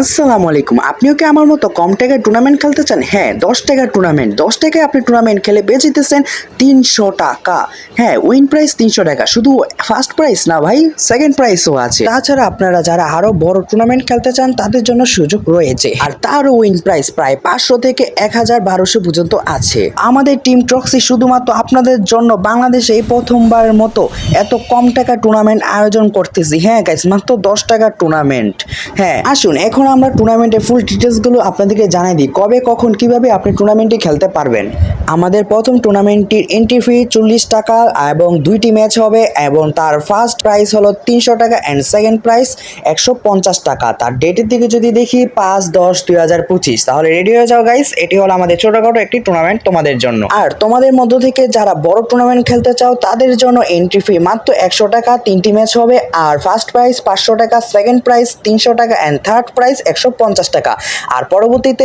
আসসালামু আলাইকুম। আপনিও কি আমার মতো কম টাকায় টুর্নামেন্ট খেলতে চান? হ্যাঁ দশ টাকার টুর্নামেন্ট দশ টাকায় আপনি টুর্নামেন্ট খেলে বেঁচে তিনশো টাকা। হ্যাঁ উইন প্রাইস তিনশো টাকা। শুধু ফার্স্ট প্রাইস না ভাই সেকেন্ড প্রাইসও আছে। তাছাড়া আপনারা যারা আরও বড় টুর্নামেন্ট খেলতে চান, তাদের জন্য সুযোগ রয়েছে। আর তারও উইন প্রাইস প্রায় পাঁচশো থেকে এক হাজার বারোশো পর্যন্ত আছে। আমাদের টিম ট্রক্সি শুধুমাত্র আপনাদের জন্য বাংলাদেশে এই প্রথমবারের মতো এত কম টাকা টুর্নামেন্ট আয়োজন করতেছি। হ্যাঁ গাইস মাত্র দশ টাকার টুর্নামেন্ট হ্যাঁ আসুন, এখন আমরা টুর্নামেন্টের ফুল ডিটেলসগুলো আপনাদেরকে জানাই দিই। কবে কখন কীভাবে আপনি টুর্নামেন্টে খেলতে পারবেন? আমাদের প্রথম টুর্নামেন্টটির এন্ট্রি ফি চল্লিশ টাকা এবং দুইটি ম্যাচ হবে এবং তার ফার্স্ট প্রাইস হলো তিনশো টাকা অ্যান্ড সেকেন্ড প্রাইস একশো পঞ্চাশ টাকা। তার ডেটের দিকে যদি দেখি পাঁচ দশ দুই হাজার পঁচিশ, তাহলে রেডি হয়ে যাও গাইস এটি হলো আমাদের ছোটখাটো একটি টুর্নামেন্ট তোমাদের জন্য। আর তোমাদের মধ্য থেকে যারা বড় টুর্নামেন্ট খেলতে চাও, তাদের জন্য এন্ট্রি ফি মাত্র একশো টাকা, তিনটি ম্যাচ হবে, আর ফার্স্ট প্রাইস পাঁচশো টাকা সেকেন্ড প্রাইস তিনশো টাকা অ্যান্ড থার্ড প্রাইস একশো পঞ্চাশ টাকা। আর পরবর্তীতে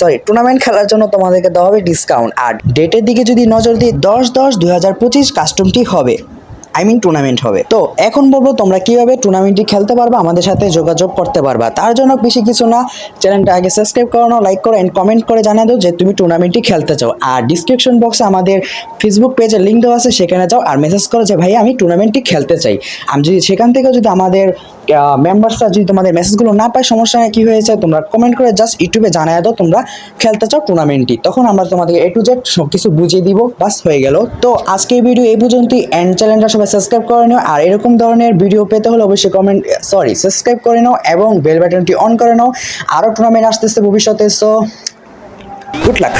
সরি টুর্নামেন্ট খেলার জন্য তোমাদেরকে দেওয়া হবে ডিসকাউন্ট আর ডেটের দিকে যদি নজর দিই দশ দশ দুই কাস্টমটি হবে। আই মিন টুর্নামেন্ট হবে। তো এখন বলব তোমরা কীভাবে টুর্নামেন্টটি খেলতে পারবা, আমাদের সাথে যোগাযোগ করতে পারবা। তার জন্য বেশি কিছু না চ্যানেলটা আগে সাবস্ক্রাইব করো লাইক করো এন্ড কমেন্ট করে জানিয়ে দাও যে তুমি টুর্নামেন্টটি খেলতে চাও। আর ডিসক্রিপশন বক্সে আমাদের ফেসবুক পেজের লিঙ্ক দেওয়া আছে, সেখানে যাও আর মেসেজ করো যে ভাই আমি টুর্নামেন্টটি খেলতে চাই। আমি যদি সেখান থেকে যদি আমাদের মেম্বার্সরা যদি তোমাদের মেসেজগুলো না পায়, সমস্যা কী হয়েছে, তোমরা কমেন্ট করে জাস্ট ইউটিউবে জানিয়ে দাও, তোমরা খেলতে চাও টুর্নামেন্টটি তখন আমরা তোমাদের এ টু জেড সব কিছু বুঝিয়ে দিব বাস হয়ে গেল। তো আজকে এই ভিডিও এই পর্যন্তই অ্যান্ড চ্যানেলটা সবাই সাবস্ক্রাইব করে নাও। আর এরকম ধরনের ভিডিও পেতে হলে অবশ্যই কমেন্ট সরি সাবস্ক্রাইব করে নাও এবং বেল বাটনটি অন করে নাও। আরও টুর্নামেন্ট আসতেছে ভবিষ্যতে সো গুড লাক